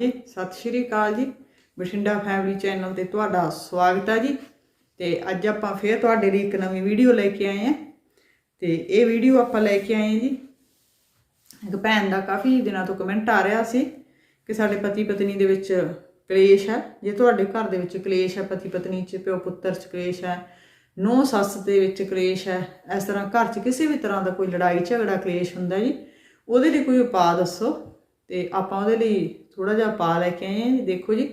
ਜੀ, ਸਤਿ ਸ਼੍ਰੀ ਅਕਾਲ ਜੀ। ਬਠਿੰਡਾ ਫੈਮਿਲੀ ਚੈਨਲ ਤੇ ਤੁਹਾਡਾ ਸਵਾਗਤ ਹੈ ਜੀ। ਤੇ ਅੱਜ ਆਪਾਂ ਫੇਰ ਤੁਹਾਡੇ ਲਈ ਇੱਕ ਨਵੀਂ ਵੀਡੀਓ ਲੈ ਕੇ ਆਏ ਹਾਂ ਤੇ ਇਹ ਵੀਡੀਓ ਆਪਾਂ ਲੈ ਕੇ ਆਏ ਜੀ। ਇੱਕ ਭੈਣ ਦਾ ਕਾਫੀ ਦਿਨਾਂ ਤੋਂ ਕਮੈਂਟ ਆ ਰਿਹਾ ਸੀ ਕਿ ਸਾਡੇ ਪਤੀ ਪਤਨੀ ਦੇ ਵਿੱਚ ਕਲੇਸ਼ ਹੈ। ਜੇ ਤੁਹਾਡੇ ਘਰ ਦੇ ਵਿੱਚ ਕਲੇਸ਼ ਹੈ ਪਤੀ ਪਤਨੀ ਚ ਪਿਓ ਪੁੱਤਰ ਚ ਕਲੇਸ਼ ਹੈ, ਨੌ ਸੱਸ ਦੇ ਵਿੱਚ ਕਲੇਸ਼ ਹੈ, ਇਸ ਤਰ੍ਹਾਂ ਘਰ 'ਚ ਕਿਸੇ ਵੀ ਤਰ੍ਹਾਂ ਦਾ ਕੋਈ ਲੜਾਈ ਝਗੜਾ ਕਲੇਸ਼ ਹੁੰਦਾ ਜੀ, ਉਹਦੇ ਲਈ ਕੋਈ ਉਪਾਅ ਦੱਸੋ ਤੇ ਆਪਾਂ ਉਹਦੇ ਲਈ ਥੋੜਾ ਜਿਹਾ ਪਾ ਲੈ ਕੇ ਆਏ ਹਾਂ ਦੇਖੋ ਜੀ,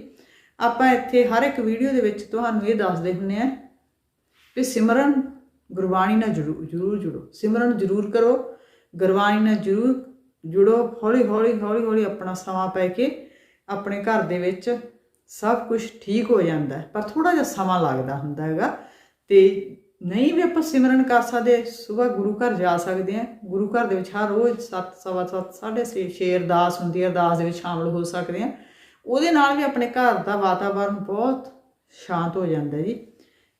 ਆਪਾਂ ਇੱਥੇ ਹਰ ਇੱਕ ਵੀਡੀਓ ਦੇ ਵਿੱਚ ਤੁਹਾਨੂੰ ਇਹ ਦੱਸਦੇ ਹੁੰਨੇ ਆ ਕਿ ਸਿਮਰਨ ਗੁਰਬਾਣੀ ਨਾਲ ਜਰੂਰ ਜਰੂਰ ਜੁੜੋ। ਸਿਮਰਨ ਜਰੂਰ ਕਰੋ, ਗੁਰਬਾਣੀ ਨਾਲ ਜਰੂਰ ਜੁੜੋ, ਹੌਲੀ ਹੌਲੀ ਹੌਲੀ ਹੌਲੀ ਆਪਣਾ ਸਮਾਂ ਪੈ ਕੇ ਆਪਣੇ ਘਰ ਦੇ ਵਿੱਚ ਸਭ ਕੁਝ ਠੀਕ ਹੋ ਜਾਂਦਾ ਪਰ ਥੋੜਾ ਜਿਹਾ ਸਮਾਂ ਲੱਗਦਾ ਹੁੰਦਾ ਹੈਗਾ ਤੇ ਨਹੀਂ ਵੀ ਆਪਾਂ ਸਿਮਰਨ ਕਰ ਸਕਦੇ ਸਵੇਰ ਗੁਰੂ ਘਰ ਜਾ ਸਕਦੇ ਆ ਗੁਰੂ ਘਰ ਦੇ ਵਿੱਚ ਹਰ ਰੋਜ਼ 7 ਸਵਾ ਸੱਤ, ਸਾਢੇ ਛੇ ਛੇ ਅਰਦਾਸ ਹੁੰਦੀ ਹੈ ਅਰਦਾਸ ਦੇ ਵਿੱਚ ਸ਼ਾਮਲ ਹੋ ਸਕਦੇ ਆ ਉਹਦੇ ਨਾਲ ਵੀ ਆਪਣੇ ਘਰ ਦਾ ਵਾਤਾਵਰਨ ਬਹੁਤ ਸ਼ਾਂਤ ਹੋ ਜਾਂਦਾ ਜੀ।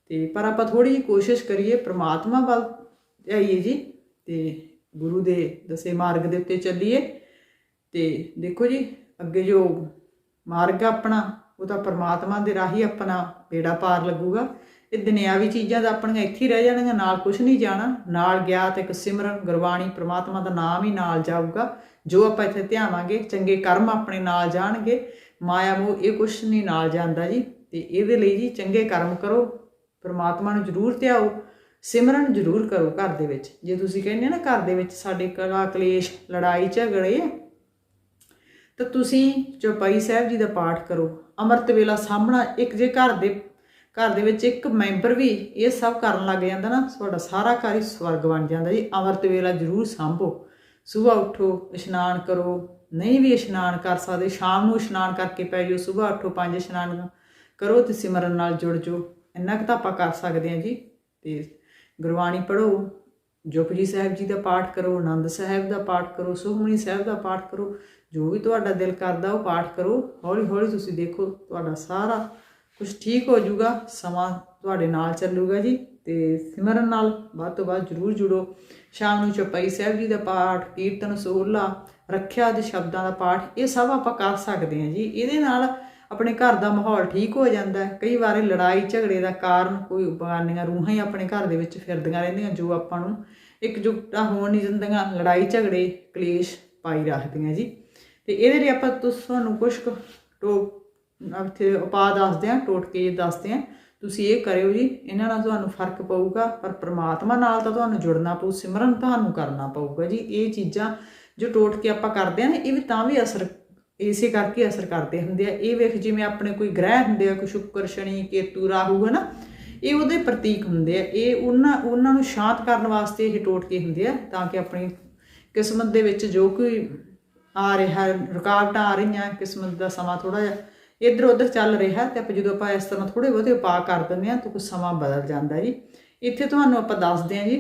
ਤੇ ਪਰ ਆਪਾਂ ਥੋੜੀ ਜਿਹੀ ਕੋਸ਼ਿਸ਼ ਕਰੀਏ ਪ੍ਰਮਾਤਮਾ ਵੱਲ ਆਈਏ ਜੀ ਤੇ ਗੁਰੂ ਦੇ ਦਸੇ ਮਾਰਗ ਦੇ ਉੱਤੇ ਚੱਲੀਏ। ਤੇ ਦੇਖੋ ਜੀ ਅੱਗੇ ਜੋ ਮਾਰਗ ਆ ਆਪਣਾ ਉਹ ਤਾਂ ਪ੍ਰਮਾਤਮਾ ਦੇ ਰਾਹੀ ਆਪਣਾ ਬੇੜਾ ਪਾਰ ਲੱਗੂਗਾ। ਤੇ ਦੁਨਿਆਵੀ ਚੀਜ਼ਾਂ ਤਾਂ ਆਪਣੀਆਂ ਇੱਥੇ ਹੀ ਰਹਿ ਜਾਣਗੀਆਂ, ਨਾਲ ਕੁਝ ਨਹੀਂ ਜਾਣਾ। ਨਾਲ ਗਿਆ ਤੇ ਇੱਕ ਸਿਮਰਨ ਗੁਰਬਾਣੀ ਪ੍ਰਮਾਤਮਾ ਦਾ ਨਾਮ ਹੀ ਨਾਲ ਜਾਊਗਾ। ਜੋ ਆਪਾਂ ਇੱਥੇ ਧਿਆਵਾਂਗੇ, ਚੰਗੇ ਕਰਮ ਆਪਣੇ ਨਾਲ ਜਾਣਗੇ। ਮਾਇਆ ਮੋਹ ਇਹ ਕੁਝ ਨਹੀਂ ਨਾਲ ਜਾਂਦਾ ਜੀ। ਤੇ ਇਹਦੇ ਲਈ ਜੀ ਚੰਗੇ ਕਰਮ ਕਰੋ, ਪ੍ਰਮਾਤਮਾ ਨੂੰ ਜ਼ਰੂਰ ਧਿਆਓ, ਸਿਮਰਨ ਜ਼ਰੂਰ ਕਰੋ ਘਰ ਦੇ ਵਿੱਚ। ਜੇ ਤੁਸੀਂ ਕਹਿੰਦੇ ਨਾ ਘਰ ਦੇ ਵਿੱਚ ਸਾਡੇ ਕਲਾ, ਕਲੇਸ਼, ਲੜਾਈ, ਝਗੜੇ ਆ, ਤਾਂ ਤੁਸੀਂ ਚੌਪਾਈ ਸਾਹਿਬ ਜੀ ਦਾ ਪਾਠ ਕਰੋ। ਅੰਮ੍ਰਿਤ ਵੇਲਾ ਸਾਹਮਣਾ ਇੱਕ ਜੇ ਘਰ ਦੇ ਘਰ ਦੇ ਵਿੱਚ ਇੱਕ ਮੈਂਬਰ ਵੀ ਇਹ ਸਭ ਕਰਨ ਲੱਗ ਜਾਂਦਾ ਨਾ, ਤੁਹਾਡਾ ਸਾਰਾ ਘਰ ਹੀ ਸਵਰਗ ਬਣ ਜਾਂਦਾ ਜੀ। ਅੰਮ੍ਰਿਤ ਵੇਲਾ ਜ਼ਰੂਰ ਸੰਭੋ। ਸਵੇਰ ਉੱਠੋ, ਇਸ਼ਨਾਨ ਕਰੋ। ਨਹੀਂ ਵੀ ਇਸ਼ਨਾਨ ਕਰ ਸਕਦੇ, ਸ਼ਾਮ ਨੂੰ ਇਸ਼ਨਾਨ ਕਰਕੇ ਪੈ ਜਾਓ, ਸਵੇਰ ਉੱਠੋ, ਪੰਜ ਇਸ਼ਨਾਨ ਕਰੋ ਤੇ ਸਿਮਰਨ ਨਾਲ ਜੁੜ ਜਾਓ। ਇੰਨਾ ਕੁ ਤਾਂ ਆਪਾਂ ਕਰ ਸਕਦੇ ਹਾਂ ਜੀ। ਤੇ ਗੁਰਬਾਣੀ ਪੜੋ ਜਪਜੀ ਸਾਹਿਬ ਜੀ ਦਾ ਪਾਠ ਕਰੋ, ਆਨੰਦ ਸਾਹਿਬ ਦਾ ਪਾਠ ਕਰੋ, ਸੁਖਮਨੀ ਸਾਹਿਬ ਦਾ ਪਾਠ ਕਰੋ। ਜੋ ਵੀ ਤੁਹਾਡਾ ਦਿਲ ਕਰਦਾ ਉਹ ਪਾਠ ਕਰੋ। ਹੌਲੀ ਹੌਲੀ ਤੁਸੀਂ ਦੇਖੋ, ਤੁਹਾਡਾ ਸਾਰਾ ਕੁਝ ਠੀਕ ਹੋ ਜਾਊਗਾ, ਸਮਾਂ ਤੁਹਾਡੇ ਨਾਲ ਚੱਲੂਗਾ ਜੀ ਤੇ ਸਿਮਰਨ ਨਾਲ ਵੱਧ ਤੋਂ ਵੱਧ ਜਰੂਰ ਜੁੜੋ। ਸ਼ਾਮ ਨੂੰ ਚੌਪਈ ਸਾਹਿਬ ਜੀ ਦਾ ਪਾਠ, ਕੀਰਤਨ, ਸੋਹਲਾ, ਰੱਖਿਆ ਦੇ ਸ਼ਬਦਾਂ ਦਾ ਪਾਠ, ਇਹ ਸਭ ਆਪਾਂ ਕਰ ਸਕਦੇ ਹਾਂ ਜੀ। ਇਹਦੇ ਨਾਲ ਆਪਣੇ ਘਰ ਦਾ ਮਾਹੌਲ ਠੀਕ ਹੋ ਜਾਂਦਾ ਹੈ। ਕਈ ਵਾਰ ਲੜਾਈ ਝਗੜੇ ਦਾ ਕਾਰਨ ਕੋਈ ਬਗਾਨੀਆਂ ਰੂਹਾਂ ਹੀ ਆਪਣੇ ਘਰ ਦੇ ਵਿੱਚ ਫਿਰਦੀਆਂ ਰਹਿੰਦੀਆਂ, ਜੋ ਆਪਾਂ ਨੂੰ ਇਕਜੁੱਟਤਾ ਹੋਣ ਨਹੀਂ ਦਿੰਦੀਆਂ, ਲੜਾਈ ਝਗੜੇ, ਕਲੇਸ਼ ਪਾਈ ਰੱਖਦੀਆਂ ਜੀ। ਤੇ ਇਹਦੇ ਲਈ ਆਪਾਂ ਤੁਹਾਨੂੰ ਕੁਝ ਕੁ ਇੱਥੇ ਉਪਾਅ ਦੱਸਦੇ ਆ ਟੋਟਕੇ ਦੱਸਦੇ ਆ ਤੁਸੀਂ ਇਹ ਕਰਿਓ ਜੀ, ਇਹਨਾਂ ਨਾਲ ਤੁਹਾਨੂੰ ਫ਼ਰਕ ਪਊਗਾ, ਪਰ ਪ੍ਰਮਾਤਮਾ ਨਾਲ ਤਾਂ ਤੁਹਾਨੂੰ ਜੁੜਨਾ ਪਊ, ਸਿਮਰਨ ਤੁਹਾਨੂੰ ਕਰਨਾ ਪਊਗਾ ਜੀ। ਇਹ ਚੀਜ਼ਾਂ ਜੋ ਟੋਟਕੇ ਆਪਾਂ ਕਰਦੇ ਆ ਨਾ, ਇਹ ਵੀ ਤਾਂ ਵੀ ਅਸਰ, ਇਸੇ ਕਰਕੇ ਅਸਰ ਕਰਦੇ ਹੁੰਦੇ ਆ। ਇਹ ਵੇਖ, ਜਿਵੇਂ ਆਪਣੇ ਕੋਈ ਗ੍ਰਹਿ ਹੁੰਦੇ ਆ, ਕੋਈ ਸ਼ੁੱਕਰ, ਸ਼ਨੀ, ਕੇਤੂ, ਰਾਹੂ ਹੈ ਨਾ ਇਹ ਉਹਦੇ ਪ੍ਰਤੀਕ ਹੁੰਦੇ ਆ। ਇਹ ਉਹਨਾਂ ਉਹਨਾਂ ਨੂੰ ਸ਼ਾਂਤ ਕਰਨ ਵਾਸਤੇ ਇਹ ਟੋਟਕੇ ਹੁੰਦੇ ਆ, ਤਾਂ ਕਿ ਆਪਣੀ ਕਿਸਮਤ ਦੇ ਵਿੱਚ ਜੋ ਕੋਈ ਆ ਰਿਹਾ, ਰੁਕਾਵਟਾਂ ਆ ਰਹੀਆਂ, ਕਿਸਮਤ ਦਾ ਸਮਾਂ ਥੋੜਾ ਜਿਹਾ ਇੱਧਰ ਉੱਧਰ ਚੱਲ ਰਿਹਾ ਤੇ ਆਪਾਂ ਜਦੋਂ ਆਪਾਂ ਇਸ ਤਰ੍ਹਾਂ ਥੋੜੇ ਬਹੁਤੇ ਉਪਾਅ ਕਰ ਦਿੰਦੇ ਆ ਤਾਂ ਕੁਝ ਸਮਾਂ ਬਦਲ ਜਾਂਦਾ ਜੀ। ਇੱਥੇ ਤੁਹਾਨੂੰ ਆਪਾਂ ਦੱਸਦੇ ਆ ਜੀ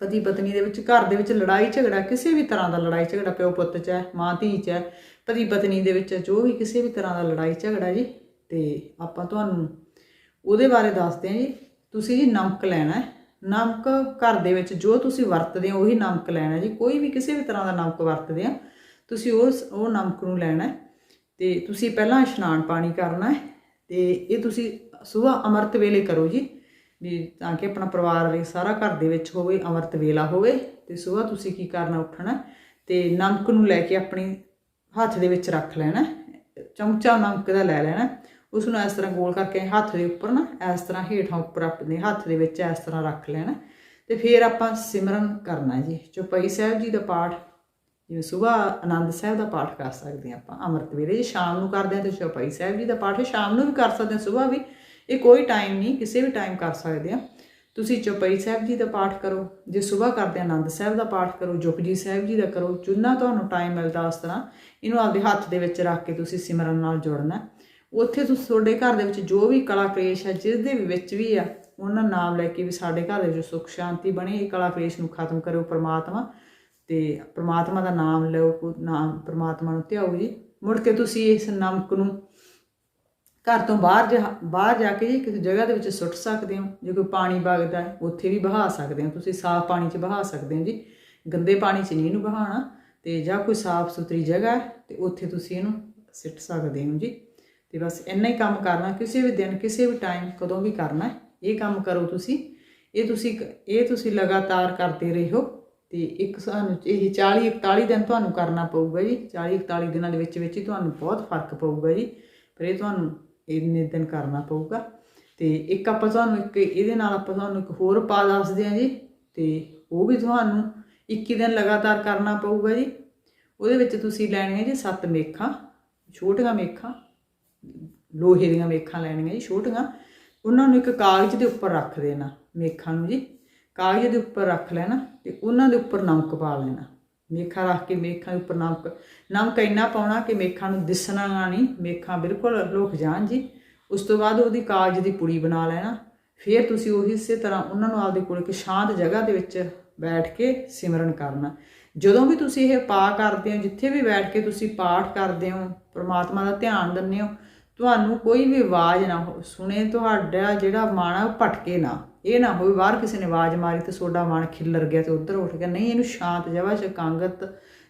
ਪਤੀ ਪਤਨੀ ਦੇ ਵਿੱਚ, ਘਰ ਦੇ ਵਿੱਚ ਲੜਾਈ ਝਗੜਾ ਕਿਸੇ ਵੀ ਤਰ੍ਹਾਂ ਦਾ ਲੜਾਈ ਝਗੜਾ ਪਿਓ ਪੁੱਤ ਚ ਹੈ ਮਾਂ ਧੀ ਚ ਹੈ ਪਤੀ ਪਤਨੀ ਦੇ ਵਿੱਚ ਜੋ ਵੀ ਕਿਸੇ ਵੀ ਤਰ੍ਹਾਂ ਦਾ ਲੜਾਈ ਝਗੜਾ ਜੀ, ਤੇ ਆਪਾਂ ਤੁਹਾਨੂੰ ਉਹਦੇ ਬਾਰੇ ਦੱਸਦੇ ਹਾਂ ਜੀ। ਤੁਸੀਂ ਜੀ ਨਮਕ ਲੈਣਾ ਹੈ। ਨਮਕ ਘਰ ਦੇ ਵਿੱਚ ਜੋ ਤੁਸੀਂ ਵਰਤਦੇ ਹੋ, ਉਹੀ ਨਮਕ ਲੈਣਾ ਜੀ। ਕੋਈ ਵੀ ਕਿਸੇ ਵੀ ਤਰ੍ਹਾਂ ਦਾ ਨਮਕ ਵਰਤਦੇ ਆ, ਤੁਸੀਂ ਉਸ, ਉਹ ਨਮਕ ਨੂੰ ਲੈਣਾ ਹੈ। ਤੇ ਤੁਸੀਂ ਪਹਿਲਾਂ ਇਸ਼ਨਾਨ ਪਾਣੀ ਕਰਨਾ ਹੈ ਤੇ ਇਹ ਤੁਸੀਂ ਸਵੇਰ ਅੰਮ੍ਰਿਤ ਵੇਲੇ ਕਰੋ ਜੀ, ਵੀ ਤਾਂ ਕਿ ਆਪਣਾ ਪਰਿਵਾਰ ਲਈ ਸਾਰਾ ਘਰ ਦੇ ਵਿੱਚ ਹੋਵੇ, ਅੰਮ੍ਰਿਤ ਵੇਲਾ ਹੋਵੇ, ਤੇ ਸਵੇਰ ਤੁਸੀਂ ਕੀ ਕਰਨਾ ਉੱਠਣਾ ਤੇ ਨਮਕ ਨੂੰ ਲੈ ਕੇ ਆਪਣੇ ਹੱਥ ਦੇ ਵਿੱਚ ਰੱਖ ਲੈਣਾ ਚਮਚਾ ਨਮਕ ਦਾ ਲੈ ਲੈਣਾ ਉਸ ਨੂੰ ਇਸ ਤਰ੍ਹਾਂ ਗੋਲ ਕਰਕੇ ਹੱਥ ਦੇ ਉੱਪਰ ਨਾ ਇਸ ਤਰ੍ਹਾਂ ਹੇਠਾਂ ਉੱਪਰ ਆਪਣੇ ਹੱਥ ਦੇ ਵਿੱਚ ਇਸ ਤਰ੍ਹਾਂ ਰੱਖ ਲੈਣਾ ਤੇ ਫਿਰ ਆਪਾਂ ਸਿਮਰਨ ਕਰਨਾ ਜੀ, ਚੌਪਈ ਸਾਹਿਬ ਜੀ ਦਾ ਪਾਠ ਜਿਵੇਂ ਸਵੇਰ ਆਨੰਦ ਸਾਹਿਬ ਦਾ ਪਾਠ ਕਰ ਸਕਦੇ ਹਾਂ ਆਪਾਂ, ਅੰਮ੍ਰਿਤ ਵੇਲੇ ਜੇ ਸ਼ਾਮ ਨੂੰ ਕਰਦੇ ਹਾਂ ਤੇ ਚੌਪਈ ਸਾਹਿਬ ਜੀ ਦਾ ਪਾਠ ਸ਼ਾਮ ਨੂੰ ਵੀ ਕਰ ਸਕਦੇ ਹਾਂ ਸਵੇਰ ਵੀ। ਇਹ ਕੋਈ ਟਾਈਮ ਨਹੀਂ, ਕਿਸੇ ਵੀ ਟਾਈਮ ਕਰ ਸਕਦੇ ਆ ਤੁਸੀਂ ਚੌਪਈ ਸਾਹਿਬ ਜੀ ਦਾ ਪਾਠ ਕਰੋ, ਜੇ ਸਵੇਰ ਕਰਦੇ ਆ ਆਨੰਦ ਸਾਹਿਬ ਦਾ ਪਾਠ ਕਰੋ ਜਪਜੀ ਸਾਹਿਬ ਜੀ ਦਾ ਕਰੋ ਜਿੰਨਾ ਤੁਹਾਨੂੰ ਟਾਈਮ ਮਿਲਦਾ ਉਸ ਤਰ੍ਹਾਂ। ਇਹਨੂੰ ਆਪਦੇ ਹੱਥ ਦੇ ਵਿੱਚ ਰੱਖ ਕੇ ਤੁਸੀਂ ਸਿਮਰਨ ਨਾਲ ਜੁੜਨਾ ਉੱਥੇ ਤੁਸੀਂ ਤੁਹਾਡੇ ਘਰ ਦੇ ਵਿੱਚ ਜੋ ਵੀ ਕਲਾ ਕਲੇਸ਼ ਹੈ ਜਿਸ ਦੇ ਵਿੱਚ ਵੀ ਆ, ਉਹਨਾਂ ਨਾਮ ਲੈ ਕੇ ਵੀ ਸਾਡੇ ਘਰ ਦੇ ਵਿੱਚ ਸੁੱਖ ਸ਼ਾਂਤੀ ਬਣੇ, ਇਹ ਕਲਾ ਕਲੇਸ਼ ਨੂੰ ਖਤਮ ਕਰੋ ਪਰਮਾਤਮਾ। ਤੇ ਪ੍ਰਮਾਤਮਾ ਦਾ ਨਾਮ ਲਓ ਕੋ- ਨਾਮ ਪ੍ਰਮਾਤਮਾ ਨੂੰ ਧਿਆਓ ਜੀ। ਮੁੜ ਕੇ ਤੁਸੀਂ ਇਸ ਨਮਕ ਨੂੰ ਘਰ ਤੋਂ ਬਾਹਰ ਜਾ ਬਾਹਰ ਜਾ ਕੇ ਜੀ ਕਿਸੇ ਜਗ੍ਹਾ ਦੇ ਵਿੱਚ ਸੁੱਟ ਸਕਦੇ ਹੋ। ਜੇ ਕੋਈ ਪਾਣੀ ਵਗਦਾ ਹੈ, ਉੱਥੇ ਵੀ ਬਹਾ ਸਕਦੇ ਹੋ। ਤੁਸੀਂ ਸਾਫ਼ ਪਾਣੀ 'ਚ ਬਹਾ ਸਕਦੇ ਹੋ ਜੀ। ਗੰਦੇ ਪਾਣੀ 'ਚ ਨਹੀਂ ਇਹਨੂੰ ਬਹਾਉਣਾ ਤੇ ਜਾਂ ਕੋਈ ਸਾਫ਼ ਸੁਥਰੀ ਜਗ੍ਹਾ ਹੈ, ਤੇ ਉੱਥੇ ਤੁਸੀਂ ਇਹਨੂੰ ਸਿੱਟ ਸਕਦੇ ਹੋ ਜੀ। ਤੇ ਬਸ ਇੰਨਾ ਹੀ ਕੰਮ ਕਰਨਾ, ਕਿਸੇ ਵੀ ਦਿਨ, ਕਿਸੇ ਵੀ ਟਾਈਮ ਕਦੋਂ ਵੀ ਕਰਨਾ ਇਹ ਕੰਮ ਕਰੋ ਤੁਸੀਂ। ਇਹ ਤੁਸੀਂ ਕ- ਇਹ ਤੁਸੀਂ ਲਗਾਤਾਰ ਕਰਦੇ ਰਹੋ। ਤੇ ਇੱਕ ਸਾਨੂੰ ਇਹ 40 41 ਦਿਨ ਤੁਹਾਨੂੰ ਕਰਨਾ ਪਊਗਾ ਜੀ। 40 41 ਦਿਨਾਂ ਦੇ ਵਿੱਚ ਵਿੱਚ ਹੀ ਤੁਹਾਨੂੰ ਬਹੁਤ ਫ਼ਰਕ ਪਊਗਾ ਜੀ। ਪਰ ਇਹ ਤੁਹਾਨੂੰ ਇੰਨੇ ਦਿਨ ਕਰਨਾ ਪਊਗਾ। ਤੇ ਇੱਕ ਆਪਾਂ ਤੁਹਾਨੂੰ ਇੱਕ ਇਹਦੇ ਨਾਲ ਆਪਾਂ ਤੁਹਾਨੂੰ ਇੱਕ ਹੋਰ ਪਾ ਦੱਸਦੇ ਹਾਂ ਜੀ। ਤੇ ਉਹ ਵੀ ਤੁਹਾਨੂੰ 21 ਦਿਨ ਲਗਾਤਾਰ ਕਰਨਾ ਪਊਗਾ ਜੀ। ਉਹਦੇ ਵਿੱਚ ਤੁਸੀਂ ਲੈਣੀਆਂ ਜੀ ਸੱਤ ਮੇਖਾਂ, ਛੋਟੀਆਂ ਮੇਖਾਂ, ਲੋਹੇ ਦੀਆਂ ਮੇਖਾਂ ਲੈਣੀਆਂ ਜੀ ਛੋਟੀਆਂ। ਉਹਨਾਂ ਨੂੰ ਇੱਕ ਕਾਗਜ਼ ਦੇ ਉੱਪਰ ਰੱਖ ਦੇਣਾ ਮੇਖਾਂ ਨੂੰ ਜੀ। ਕਾਗਜ਼ ਦੇ ਉੱਪਰ ਰੱਖ ਲੈਣਾ ਤੇ ਉਹਨਾਂ ਦੇ ਉੱਪਰ ਨਮਕ ਪਾ ਲੈਣਾ। ਮੇਖਾਂ ਰੱਖ ਕੇ ਮੇਖਾਂ ਦੇ ਉੱਪਰ ਨਮਕ। ਨਮਕ ਇੰਨਾ ਪਾਉਣਾ ਕਿ ਮੇਖਾਂ ਨੂੰ ਦਿਸਣਾ ਨਹੀਂ, ਮੇਖਾਂ ਬਿਲਕੁਲ ਲੁਕ ਜਾਣ ਜੀ। ਉਸ ਤੋਂ ਬਾਅਦ ਉਹਦੀ ਕਾਗਜ਼ ਦੀ ਪੁੜੀ ਬਣਾ ਲੈਣਾ। ਫਿਰ ਤੁਸੀਂ ਉਹੀ ਇਸੇ ਤਰ੍ਹਾਂ ਉਹਨਾਂ ਨੂੰ ਆਪਦੇ ਕੋਲ ਇੱਕ ਸ਼ਾਂਤ ਜਗ੍ਹਾ ਦੇ ਵਿੱਚ ਬੈਠ ਕੇ ਸਿਮਰਨ ਕਰਨਾ। ਜਦੋਂ ਵੀ ਤੁਸੀਂ ਇਹ ਪਾ ਕਰਦੇ ਹੋ, ਜਿੱਥੇ ਵੀ ਬੈਠ ਕੇ ਤੁਸੀਂ ਪਾਠ ਕਰਦੇ ਹੋ, ਪ੍ਰਮਾਤਮਾ ਦਾ ਧਿਆਨ ਦਿੰਦੇ ਹੋ, ਤੁਹਾਨੂੰ ਕੋਈ ਵੀ ਆਵਾਜ਼ ਨਾ ਹੋ- ਸੁਣੇ ਤੁਹਾਡਾ ਜਿਹੜਾ ਮਨ ਆ ਉਹ ਭਟਕੇ ਨਾ। ਇਹ ਨਾ ਹੋਵੇ ਬਾਹਰ ਕਿਸੇ ਨੇ ਆਵਾਜ਼ ਮਾਰੀ ਤੇ ਤੁਹਾਡਾ ਮਨ ਖਿੱਲਰ ਗਿਆ ਤੇ ਉੱਧਰ ਉੱਠ ਗਿਆ। ਨਹੀਂ, ਇਹਨੂੰ ਸ਼ਾਂਤ ਜਗ੍ਹਾ 'ਚ, ਕਾਂਗਤ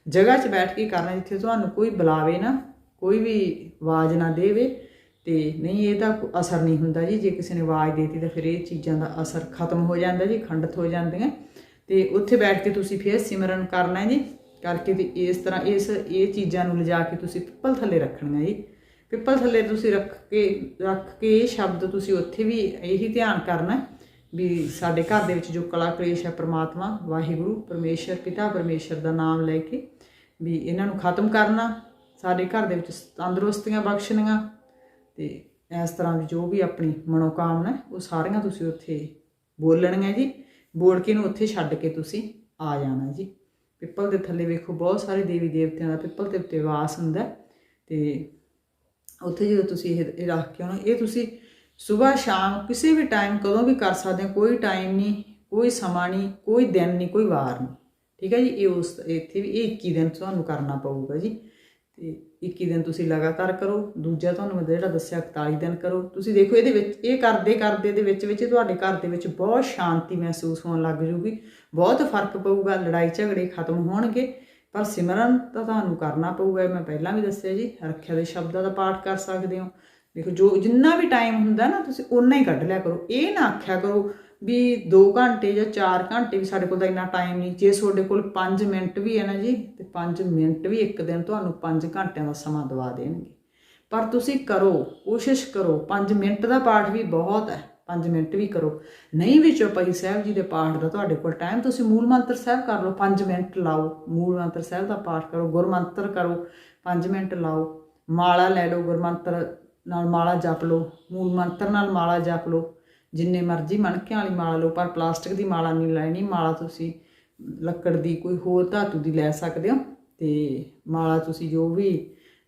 ਜਗ੍ਹਾ 'ਚ ਬੈਠ ਕੇ ਕਰਨਾ ਜਿੱਥੇ ਤੁਹਾਨੂੰ ਕੋਈ ਬੁਲਾਵੇ ਨਾ, ਕੋਈ ਵੀ ਆਵਾਜ਼ ਨਾ ਦੇਵੇ ਤੇ ਨਹੀਂ ਇਹਦਾ ਅਸਰ ਨਹੀਂ ਹੁੰਦਾ ਜੀ। ਜੇ ਕਿਸੇ ਨੇ ਆਵਾਜ਼ ਦੇਤੀ ਤਾਂ ਫਿਰ ਇਹ ਚੀਜ਼ਾਂ ਦਾ ਅਸਰ ਖਤਮ ਹੋ ਜਾਂਦਾ ਜੀ, ਖੰਡਿਤ ਹੋ ਜਾਂਦੀਆਂ। ਤੇ ਉੱਥੇ ਬੈਠ ਕੇ ਤੁਸੀਂ ਫਿਰ ਸਿਮਰਨ ਕਰਨਾ ਹੈ ਜੀ, ਕਰਕੇ ਤੇ ਇਸ ਤਰ੍ਹਾਂ ਇਸ, ਇਹ ਚੀਜ਼ਾਂ ਨੂੰ ਲਿਜਾ ਕੇ ਤੁਸੀਂ ਪਿੱਪਲ ਥੱਲੇ ਰੱਖਣੀਆਂ ਜੀ। ਪਿੱਪਲ ਥੱਲੇ ਤੁਸੀਂ ਰੱਖ ਕੇ ਰੱਖ ਕੇ ਇਹ ਸ਼ਬਦ ਤੁਸੀਂ ਉੱਥੇ ਵੀ ਇਹੀ ਧਿਆਨ ਕਰਨਾ। ਵੀ ਸਾਡੇ ਘਰ ਦੇ ਵਿੱਚ ਜੋ ਕਲਾ ਕਲੇਸ਼ ਹੈ ਪ੍ਰਮਾਤਮਾ, ਵਾਹਿਗੁਰੂ, ਪਰਮੇਸ਼ਰ, ਪਿਤਾ ਪਰਮੇਸ਼ਰ ਦਾ ਨਾਮ ਲੈ ਕੇ ਵੀ ਇਹਨਾਂ ਨੂੰ ਖਤਮ ਕਰਨਾ, ਸਾਡੇ ਘਰ ਦੇ ਵਿੱਚ ਤੰਦਰੁਸਤੀਆਂ ਬਖਸ਼ਣੀਆਂ ਤੇ ਇਸ ਤਰ੍ਹਾਂ ਦੀ ਜੋ ਵੀ ਆਪਣੀ ਮਨੋਕਾਮਨਾ ਉਹ ਸਾਰੀਆਂ ਤੁਸੀਂ ਉੱਥੇ ਬੋਲਣੀਆਂ ਜੀ। ਬੋਲ ਕੇ ਨੂੰ ਉੱਥੇ ਛੱਡ ਕੇ ਤੁਸੀਂ ਆ ਜਾਣਾ ਜੀ। ਪਿੱਪਲ ਦੇ ਥੱਲੇ ਵੇਖੋ, ਬਹੁਤ ਸਾਰੇ ਦੇਵੀ ਦੇਵਤਿਆਂ ਦਾ ਪਿੱਪਲ ਦੇ ਉੱਤੇ ਵਾਸ ਹੁੰਦਾ ਹੈ ਤੇ ਉੱਥੇ ਜਦੋਂ ਤੁਸੀਂ ਇਹ ਇਹ ਰੱਖ ਕੇ ਆਉਣਾ, ਇਹ ਤੁਸੀਂ ਸਵੇਰ ਸ਼ਾਮ ਕਿਸੇ ਵੀ ਟਾਈਮ ਕਦੋਂ ਵੀ ਕਰ ਸਕਦੇ ਹੋ, ਕੋਈ ਟਾਈਮ ਨਹੀਂ, ਕੋਈ ਸਮਾਂ ਨਹੀਂ, ਕੋਈ ਦਿਨ ਨਹੀਂ, ਕੋਈ ਵਾਰ ਨਹੀਂ। ਠੀਕ ਹੈ ਜੀ, ਇਹ ਉਸ, ਇੱਥੇ ਵੀ ਇਹ 21 ਦਿਨ ਤੁਹਾਨੂੰ ਕਰਨਾ ਪਊਗਾ ਜੀ। ਤੇ 21 ਦਿਨ ਤੁਸੀਂ ਲਗਾਤਾਰ ਕਰੋ, ਦੂਜਾ ਤੁਹਾਨੂੰ ਮੈਂ ਜਿਹੜਾ ਦੱਸਿਆ 41 ਦਿਨ ਕਰੋ। ਤੁਸੀਂ ਦੇਖੋ ਇਹਦੇ ਵਿੱਚ, ਇਹ ਕਰਦੇ ਕਰਦੇ ਦੇ ਵਿੱਚ ਵਿੱਚ ਤੁਹਾਡੇ ਘਰ ਦੇ ਵਿੱਚ ਬਹੁਤ ਸ਼ਾਂਤੀ ਮਹਿਸੂਸ ਹੋਣ ਲੱਗ ਜੂਗੀ। ਬਹੁਤ ਫ਼ਰਕ ਪਊਗਾ, ਲੜਾਈ ਝਗੜੇ ਖਤਮ ਹੋਣਗੇ, ਪਰ ਸਿਮਰਨ ਤਾਂ ਤੁਹਾਨੂੰ ਕਰਨਾ ਪਊਗਾ ਮੈਂ ਪਹਿਲਾਂ ਵੀ ਦੱਸਿਆ ਜੀ। ਰੱਖਿਆ ਦੇ ਸ਼ਬਦਾਂ ਦਾ ਪਾਠ ਕਰ ਸਕਦੇ ਹੋ। ਦੇਖੋ, ਜੋ ਜਿੰਨਾ ਵੀ ਟਾਈਮ ਹੁੰਦਾ ਨਾ, ਤੁਸੀਂ ਉਨਾ ਹੀ ਕੱਢ ਲਿਆ ਕਰੋ। ਇਹ ਨਾ ਆਖਿਆ ਕਰੋ ਵੀ 2 ਘੰਟੇ ਜਾਂ 4 ਘੰਟੇ ਵੀ ਸਾਡੇ ਕੋਲ ਤਾਂ ਇੰਨਾ ਟਾਈਮ ਨਹੀਂ। ਜੇ ਤੁਹਾਡੇ ਕੋਲ 5 ਮਿੰਟ ਵੀ ਹੈ ਨਾ ਜੀ, ਤੇ 5 ਮਿੰਟ ਵੀ ਇੱਕ ਦਿਨ ਤੁਹਾਨੂੰ 5 ਘੰਟਿਆਂ ਦਾ ਸਮਾਂ ਦਵਾ ਦੇਣਗੇ। ਪਰ ਤੁਸੀਂ ਕਰੋ, ਕੋਸ਼ਿਸ਼ ਕਰੋ। 5 ਮਿੰਟ ਦਾ ਪਾਠ ਵੀ ਬਹੁਤ ਹੈ। 5 ਮਿੰਟ ਵੀ ਕਰੋ। ਨਹੀਂ ਵੀ ਚੌਪਈ ਸਾਹਿਬ ਜੀ ਦੇ ਪਾਠ ਦਾ ਤੁਹਾਡੇ ਕੋਲ ਟਾਈਮ ਤੁਸੀਂ ਮੂਲ ਮੰਤਰ ਸਾਹਿਬ ਕਰ ਲਓ। 5 ਮਿੰਟ ਲਾਓ। ਮੂਲ ਮੰਤਰ ਸਾਹਿਬ ਦਾ ਪਾਠ ਕਰੋ, ਗੁਰਮੰਤਰ ਕਰੋ। 5 ਮਿੰਟ ਲਾਓ। ਮਾਲਾ ਲੈ ਲਓ ਗੁਰਮੰਤਰ ਨਾਲ ਮਾਲਾ ਜਪ ਲਓ ਮੂਲ ਮੰਤਰ ਨਾਲ ਮਾਲਾ ਜਪ ਲਓ ਜਿੰਨੇ ਮਰਜ਼ੀ ਮਣਕਿਆਂ ਵਾਲੀ ਮਾਲਾ ਲਓ ਪਰ ਪਲਾਸਟਿਕ ਦੀ ਮਾਲਾ ਨਹੀਂ ਲੈਣੀ ਮਾਲਾ ਤੁਸੀਂ ਲੱਕੜ ਦੀ ਕੋਈ ਹੋਰ ਧਾਤੂ ਦੀ ਲੈ ਸਕਦੇ ਹੋ ਤੇ ਮਾਲਾ ਤੁਸੀਂ ਜੋ ਵੀ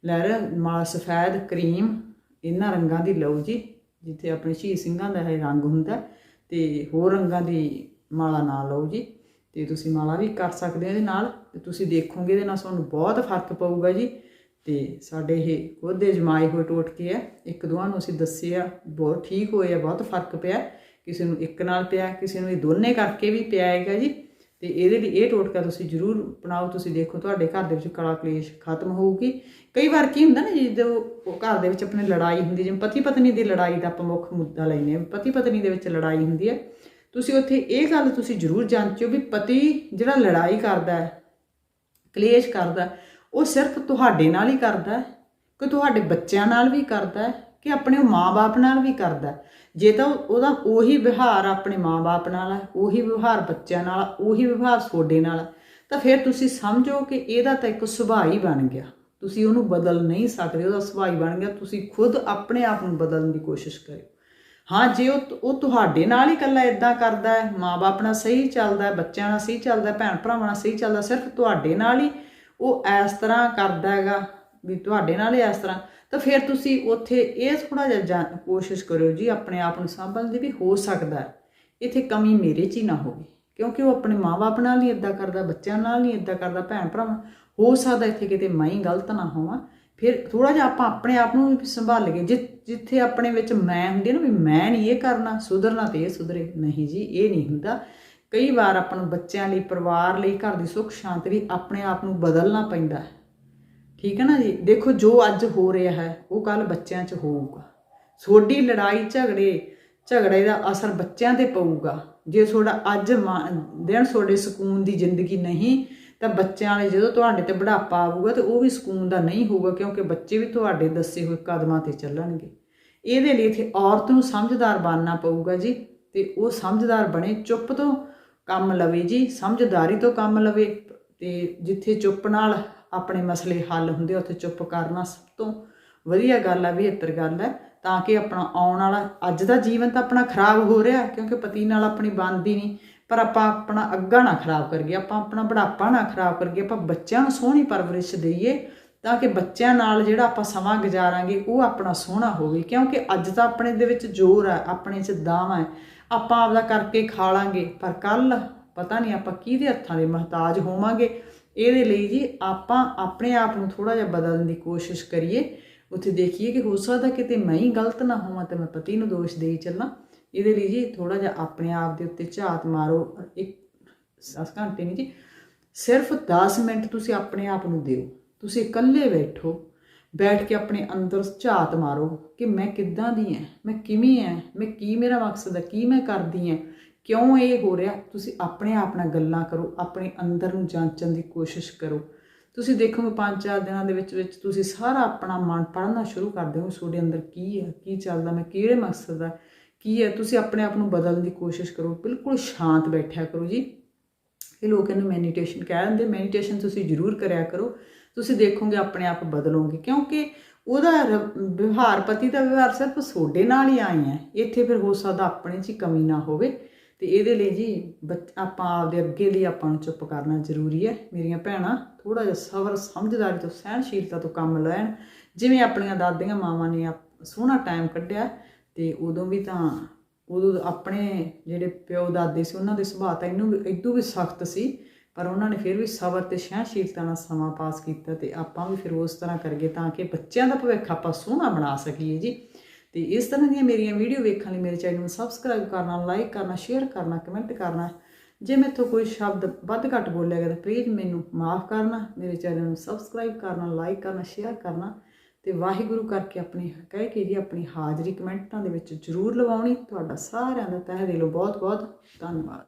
ਲੈ ਰਹੇ ਹੋ, ਮਾਲਾ ਸਫੈਦ ਕਰੀਮ ਇਹਨਾਂ ਰੰਗਾਂ ਦੀ ਲਓ ਜੀ ਜਿੱਥੇ ਆਪਣੇ ਸ਼ਹੀਦ ਸਿੰਘਾਂ ਦਾ ਇਹ ਰੰਗ ਹੁੰਦਾ ਹੈ, ਤੇ ਹੋਰ ਰੰਗਾਂ ਦੀ ਮਾਲਾ ਨਾ ਲਓ ਜੀ ਤੇ ਤੁਸੀਂ ਮਾਲਾ ਵੀ ਕਰ ਸਕਦੇ ਹੋ ਇਹਦੇ ਨਾਲ ਤੇ ਤੁਸੀਂ ਦੇਖੋਗੇ ਇਹਦੇ ਨਾਲ ਤੁਹਾਨੂੰ ਬਹੁਤ ਫ਼ਰਕ ਪਊਗਾ ਜੀ ਤੇ ਸਾਡੇ ਇਹ ਖੁਦ ਦੇ ਜਮਾਏ ਹੋਏ ਟੋਟਕੇ ਆ ਇੱਕ ਦੋਹਾਂ ਨੂੰ ਅਸੀਂ ਦੱਸੇ ਆ ਬਹੁਤ ਠੀਕ ਹੋਏ ਆ ਬਹੁਤ ਫ਼ਰਕ ਪਿਆ। ਕਿਸੇ ਨੂੰ ਇੱਕ ਨਾਲ ਪਿਆ ਕਿਸੇ ਨੂੰ ਇਹ ਦੋਨੇ ਕਰਕੇ ਵੀ ਪਿਆ ਹੈਗਾ ਜੀ। ਤੇ ਇਹਦੇ ਲਈ ਇਹ ਟੋਟਕਾ ਤੁਸੀਂ ਜ਼ਰੂਰ ਅਪਣਾਓ ਤੁਸੀਂ ਦੇਖੋ ਤੁਹਾਡੇ ਘਰ ਦੇ ਵਿੱਚ ਕਲਾ ਕਲੇਸ਼ ਖਤਮ ਹੋਊਗੀ। ਕਈ ਵਾਰ ਕੀ ਹੁੰਦਾ ਨਾ ਜਦੋਂ ਘਰ ਦੇ ਵਿੱਚ ਆਪਣੇ ਲੜਾਈ ਹੁੰਦੀ ਜਿਵੇਂ ਪਤੀ ਪਤਨੀ ਦੀ ਲੜਾਈ ਦਾ ਆਪਾਂ ਮੁੱਖ ਮੁੱਦਾ ਲੈਨੇ ਆ ਪਤੀ ਪਤਨੀ ਦੇ ਵਿੱਚ ਲੜਾਈ ਹੁੰਦੀ ਹੈ। ਤੁਸੀਂ ਉੱਥੇ ਇਹ ਗੱਲ ਤੁਸੀਂ ਜ਼ਰੂਰ ਜਾਂਚੋ ਵੀ ਪਤੀ ਜਿਹੜਾ ਲੜਾਈ ਕਰਦਾ ਹੈ ਕਲੇਸ਼ ਕਰਦਾ ਹੈ, ਉਹ ਸਿਰਫ ਤੁਹਾਡੇ ਨਾਲ ਹੀ ਕਰਦਾ ਹੈ ਕਿ ਤੁਹਾਡੇ ਬੱਚਿਆਂ ਨਾਲ ਵੀ ਕਰਦਾ ਹੈ ਕਿ ਆਪਣੇ ਮਾਂ-ਬਾਪ ਨਾਲ ਵੀ ਕਰਦਾ ਜੇ ਤਾਂ ਉਹਦਾ ਉਹੀ ਵਿਵਹਾਰ ਆਪਣੇ ਮਾਂ-ਬਾਪ ਨਾਲ ਹੈ ਉਹੀ ਵਿਵਹਾਰ ਬੱਚਿਆਂ ਨਾਲ ਉਹੀ ਵਿਵਹਾਰ ਤੁਹਾਡੇ ਨਾਲ ਆ, ਤਾਂ ਫਿਰ ਤੁਸੀਂ ਸਮਝੋ ਕਿ ਇਹਦਾ ਤਾਂ ਇੱਕ ਸੁਭਾਅ ਹੀ ਬਣ ਗਿਆ। ਤੁਸੀਂ ਉਹਨੂੰ ਬਦਲ ਨਹੀਂ ਸਕਦੇ ਉਹਦਾ ਸੁਭਾਅ ਹੀ ਬਣ ਗਿਆ। ਤੁਸੀਂ ਖੁਦ ਆਪਣੇ ਆਪ ਨੂੰ ਬਦਲਣ ਦੀ ਕੋਸ਼ਿਸ਼ ਕਰਿਓ। ਹਾਂ ਜੇ ਉਹ ਉਹ ਤੁਹਾਡੇ ਨਾਲ ਹੀ ਇਕੱਲਾ ਇਦਾਂ ਕਰਦਾ ਹੈ ਮਾਂ-ਬਾਪ ਨਾਲ ਸਹੀ ਚੱਲਦਾ ਹੈ ਬੱਚਿਆਂ ਨਾਲ ਸਹੀ ਚੱਲਦਾ ਹੈ ਭੈਣ ਭਰਾਵਾਂ ਨਾਲ ਸਹੀ ਚੱਲਦਾ ਸਿਰਫ ਤੁਹਾਡੇ ਨਾਲ ਹੀ ਉਹ ਇਸ ਤਰ੍ਹਾਂ ਕਰਦਾ ਹੈਗਾ ਵੀ ਤੁਹਾਡੇ ਨਾਲ ਇਸ ਤਰ੍ਹਾਂ। ਤਾਂ ਫਿਰ ਤੁਸੀਂ ਉੱਥੇ ਇਹ ਥੋੜਾ ਜਿਹਾ ਜਾਣ- ਕੋਸ਼ਿਸ਼ ਕਰਿਓ ਜੀ, ਆਪਣੇ ਆਪ ਨੂੰ ਸੰਭਲਣ ਦੀ ਵੀ ਹੋ ਸਕਦਾ ਇੱਥੇ ਕਮੀ ਮੇਰੇ 'ਚ ਹੀ ਨਾ ਹੋਵੇ, ਕਿਉਂਕਿ ਉਹ ਆਪਣੇ ਮਾਂ-ਬਾਪ ਨਾਲ ਨਹੀਂ ਇਦਾਂ ਕਰਦਾ, ਬੱਚਿਆਂ ਨਾਲ ਨਹੀਂ ਇਦਾਂ ਕਰਦਾ ਭੈਣ ਭਰਾਵਾਂ ਹੋ ਸਕਦਾ ਇੱਥੇ ਕਿਤੇ ਮੈਂ ਹੀ ਗਲਤ ਨਾ ਹੋਵਾਂ। ਫਿਰ ਥੋੜਾ ਜਿਹਾ ਆਪਾਂ ਆਪਣੇ ਆਪ ਨੂੰ ਸੰਭਾਲ ਸੰਭਾਲੀਏ ਜਿ, ਜਿੱਥੇ ਆਪਣੇ ਵਿੱਚ ਮੈਂ ਹੁੰਦੀ ਨਾ, ਵੀ ਮੈਂ ਨਹੀਂ ਇਹ ਕਰਨਾ, ਸੁਧਰਨਾ ਤੇ ਇਹ ਸੁਧਰੇ। ਨਹੀਂ ਜੀ, ਇਹ ਨਹੀਂ ਹੁੰਦਾ। ਕਈ ਵਾਰ ਆਪਾਂ ਨੂੰ ਬੱਚਿਆਂ ਲਈ, ਪਰਿਵਾਰ ਲਈ, ਘਰ ਦੀ ਸੁੱਖ ਸ਼ਾਂਤੀ ਲਈ ਆਪਣੇ ਆਪ ਨੂੰ ਬਦਲਣਾ ਪੈਂਦਾ ਹੈ। ਠੀਕ ਹੈ ਨਾ ਜੀ? ਦੇਖੋ ਜੋ ਅੱਜ ਹੋ ਰਿਹਾ ਹੈ, ਉਹ ਕੱਲ ਬੱਚਿਆਂ 'ਚ ਹੋਊਗਾ। ਤੁਹਾਡੀ ਲੜਾਈ, ਝਗੜੇ ਝਗੜੇ ਦਾ ਅਸਰ ਬੱਚਿਆਂ ਤੇ ਪਊਗਾ। ਜੇ ਤੁਹਾਡਾ ਅੱਜ ਮਾ- ਦਿਨ ਤੁਹਾਡੇ ਸਕੂਨ ਦੀ ਜ਼ਿੰਦਗੀ ਨਹੀਂ, ਤਾਂ ਬੱਚਿਆਂ ਵਾਲੇ ਜਦੋਂ ਤੁਹਾਡੇ ਤੇ ਬੁਢਾਪਾ ਆਊਗਾ, ਤੇ ਉਹ ਵੀ ਸਕੂਨ ਦਾ ਨਹੀਂ ਹੋਊਗਾ, ਕਿਉਂਕਿ ਬੱਚੇ ਵੀ ਤੁਹਾਡੇ ਦੱਸੇ ਹੋਏ ਕਦਮਾਂ ਤੇ ਚੱਲਣਗੇ। ਇਹਦੇ ਲਈ ਇੱਥੇ ਔਰਤ ਨੂੰ ਸਮਝਦਾਰ ਬਣਨਾ ਪਊਗਾ ਜੀ, ਤੇ ਉਹ ਸਮਝਦਾਰ ਬਣੇ ਚੁੱਪ ਤੋਂ ਕੰਮ ਲਵੇ ਜੀ ਸਮਝਦਾਰੀ ਤੋਂ ਕੰਮ ਲਵੇ ਤੇ ਜਿੱਥੇ ਚੁੱਪ ਨਾਲ ਆਪਣੇ ਮਸਲੇ ਹੱਲ ਹੁੰਦੇ ਆ, ਉੱਥੇ ਚੁੱਪ ਕਰਨਾ ਸਭ ਤੋਂ ਵਧੀਆ ਗੱਲ ਹੈ ਬਿਹਤਰ ਗੱਲ ਹੈ ਤਾਂ ਕਿ ਆਪਣਾ ਆਉਣ ਵਾਲਾ ਅੱਜ ਦਾ ਜੀਵਨ ਤਾਂ ਆਪਣਾ ਖਰਾਬ ਹੋ ਰਿਹਾ ਕਿਉਂਕਿ ਪਤੀ ਨਾਲ ਆਪਣੀ ਬਣਦੀ ਨਹੀਂ ਪਰ ਆਪਾਂ ਆਪਣਾ ਅੱਗਾ ਨਾ ਖਰਾਬ ਕਰੀਏ ਆਪਾਂ ਆਪਣਾ ਬੁਢਾਪਾ ਨਾ ਖਰਾਬ ਕਰੀਏ ਆਪਾਂ ਬੱਚਿਆਂ ਨੂੰ ਸੋਹਣੀ ਪਰਵਰਿਸ਼ ਦਈਏ ਤਾਂ ਕਿ ਬੱਚਿਆਂ ਨਾਲ ਜਿਹੜਾ ਆਪਾਂ ਸਮਾਂ ਗੁਜ਼ਾਰਾਂਗੇ, ਉਹ ਆਪਣਾ ਸੋਹਣਾ ਹੋਵੇ। ਕਿਉਂਕਿ ਅੱਜ ਤਾਂ ਆਪਣੇ ਦੇ ਵਿੱਚ ਜ਼ੋਰ ਹੈ ਆਪਣੇ 'ਚ ਦਾਮ ਹੈ ਆਪਾਂ ਆਪਦਾ ਕਰਕੇ ਖਾ ਲਾਂਗੇ, ਪਰ ਕੱਲ ਪਤਾ ਨਹੀਂ ਆਪਾਂ ਕਿਹਦੇ ਹੱਥਾਂ ਦੇ ਮਹਤਾਜ ਹੋਵਾਂਗੇ। ਇਹਦੇ ਲਈ ਜੀ ਆਪਾਂ ਆਪਣੇ ਆਪ ਨੂੰ ਥੋੜਾ ਜਿਹਾ ਬਦਲਣ ਦੀ ਕੋਸ਼ਿਸ਼ ਕਰੀਏ। ਉੱਥੇ ਦੇਖੀਏ ਕਿ ਹੋ ਸਕਦਾ ਕਿਤੇ ਮੈਂ ਹੀ ਗਲਤ ਨਾ ਹੋਵਾਂ ਤੇ ਮੈਂ ਪਤੀ ਨੂੰ ਦੋਸ਼ ਦੇਈ ਚੱਲਾਂ। ਇਹਦੇ ਲਈ ਜੀ ਥੋੜਾ ਜਿਹਾ ਆਪਣੇ ਆਪ ਦੇ ਉੱਤੇ ਝਾਤ ਮਾਰੋ। ਇੱਕ 10 ਘੰਟੇ ਨਹੀਂ ਜੀ, ਸਿਰਫ 10 ਮਿੰਟ ਤੁਸੀਂ ਆਪਣੇ ਆਪ ਨੂੰ ਦਿਓ। ਤੁਸੀਂ ਇਕੱਲੇ ਬੈਠੋ, ਬੈਠ ਕੇ ਆਪਣੇ ਅੰਦਰ ਝਾਤ ਮਾਰੋ ਕਿ ਮੈਂ ਕਿੱਦਾਂ ਦੀ ਹਾਂ ਮੈਂ ਕਿਵੇਂ ਹਾਂ ਮੈਂ ਕੀ ਮੇਰਾ ਮਕਸਦ ਹੈ ਕੀ ਮੈਂ ਕਰਦੀ ਹਾਂ ਕਿਉਂ ਇਹ ਹੋ ਰਿਹਾ? ਤੁਸੀਂ ਆਪਣੇ ਆਪ ਨਾਲ ਗੱਲਾਂ ਕਰੋ, ਆਪਣੇ ਅੰਦਰ ਨੂੰ ਜਾਂਚਣ ਦੀ ਕੋਸ਼ਿਸ਼ ਕਰੋ। ਤੁਸੀਂ ਦੇਖੋਗੇ ਪੰਜ ਚਾਰ ਦਿਨਾਂ ਦੇ ਵਿੱਚ ਵਿੱਚ ਤੁਸੀਂ ਸਾਰਾ ਆਪਣਾ ਮਨ ਪੜ੍ਹਨਾ ਸ਼ੁਰੂ ਕਰ ਦਿਓ, ਤੁਹਾਡੇ ਅੰਦਰ ਕੀ ਹੈ ਕੀ ਚੱਲਦਾ, ਮੈਂ ਕਿਹੜੇ ਮਕਸਦ ਦਾ, ਕੀ ਹੈ ਤੁਸੀਂ ਆਪਣੇ ਆਪ ਨੂੰ ਬਦਲਣ ਦੀ ਕੋਸ਼ਿਸ਼ ਕਰੋ, ਬਿਲਕੁਲ ਸ਼ਾਂਤ ਬੈਠਿਆ ਕਰੋ ਜੀ। ਇਹ ਲੋਕ ਇਹਨੂੰ ਮੈਡੀਟੇਸ਼ਨ ਕਹਿ ਦਿੰਦੇ। ਮੈਡੀਟੇਸ਼ਨ ਤੁਸੀਂ ਜ਼ਰੂਰ ਕਰਿਆ ਕਰੋ। ਤੁਸੀਂ ਦੇਖੋਗੇ ਆਪਣੇ ਆਪ ਬਦਲੋਗੇ, ਕਿਉਂਕਿ ਉਹਦਾ ਵਿਵਹਾਰ, ਪਤੀ ਦਾ ਵਿਵਹਾਰ ਸਿਰਫ ਤੁਹਾਡੇ ਨਾਲ ਹੀ ਆਏ ਹੈ। ਇੱਥੇ ਫਿਰ ਹੋ ਸਕਦਾ ਆਪਣੇ 'ਚ ਹੀ ਕਮੀ ਨਾ ਹੋਵੇ। ਤੇ ਇਹਦੇ ਲਈ ਜੀ ਬੱਚ- ਆਪਾਂ ਆਪਦੇ ਅੱਗੇ ਲਈ ਆਪਾਂ ਨੂੰ ਚੁੱਪ ਕਰਨਾ ਜ਼ਰੂਰੀ ਹੈ। ਮੇਰੀਆਂ ਭੈਣਾਂ ਥੋੜਾ ਜਿਹਾ ਸਬਰ, ਸਮਝਦਾਰੀ ਤੋਂ, ਸਹਿਣਸ਼ੀਲਤਾ ਤੋਂ ਕੰਮ ਲੈਣ। ਜਿਵੇਂ ਆਪਣੀਆਂ ਦਾਦੀਆਂ ਮਾਵਾਂ ਨੇ ਆਪ- ਸੋਹਣਾ ਟਾਈਮ ਕੱਢਿਆ, ਤੇ ਉਦੋਂ ਵੀ ਤਾਂ ਉਦੋਂ ਆਪਣੇ ਜਿਹੜੇ ਪਿਓ ਦਾਦੇ ਸੀ, ਉਹਨਾਂ ਦੇ ਸੁਭਾਅ ਤਾਂ ਇਹਨੂੰ ਵੀ ਇਦੋਂ ਵੀ ਸਖਤ ਸੀ। ਪਰ ਉਹਨਾਂ ਨੇ ਫਿਰ ਵੀ ਸਬਰ ਤੇ ਸਹਿਣਸ਼ੀਲਤਾ ਨਾਲ ਸਮਾਂ ਪਾਸ ਕੀਤਾ ਤੇ ਆਪਾਂ ਵੀ ਫਿਰ ਉਸ ਤਰ੍ਹਾਂ ਕਰੀਏ ਤਾਂ ਕਿ ਬੱਚਿਆਂ ਦਾ ਭਵਿੱਖ ਆਪਾਂ ਸੋਹਣਾ ਬਣਾ ਸਕੀਏ ਜੀ। ਤੇ ਇਸ ਤਰ੍ਹਾਂ ਦੀਆਂ ਮੇਰੀਆਂ ਵੀਡੀਓ ਵੇਖਣ ਲਈ ਮੇਰੇ ਚੈਨਲ ਨੂੰ ਸਬਸਕ੍ਰਾਈਬ ਕਰਨਾ ਲਾਈਕ ਕਰਨਾ ਸ਼ੇਅਰ ਕਰਨਾ ਕਮੈਂਟ ਕਰਨਾ। ਜੇ ਮੈਥੋਂ ਕੋਈ ਸ਼ਬਦ ਵੱਧ ਘੱਟ ਬੋਲਿਆ ਗਿਆ ਤਾਂ ਪਲੀਜ਼ ਮੈਨੂੰ ਮਾਫ ਕਰਨਾ, ਮੇਰੇ ਚੈਨਲ ਨੂੰ ਸਬਸਕ੍ਰਾਈਬ ਕਰਨਾ ਲਾਈਕ ਕਰਨਾ ਸ਼ੇਅਰ ਕਰਨਾ ਤੇ ਵਾਹਿਗੁਰੂ ਕਰਕੇ ਆਪਣੀ ਕਹਿ ਕੇ ਜੀ ਆਪਣੀ ਹਾਜ਼ਰੀ ਕਮੈਂਟਾਂ ਦੇ ਵਿੱਚ ਜ਼ਰੂਰ ਲਵਾਉਣੀ। ਤੁਹਾਡਾ ਸਾਰਿਆਂ ਦਾ ਤਹਿ ਦਿਲੋਂ ਬਹੁਤ ਬਹੁਤ ਧੰਨਵਾਦ।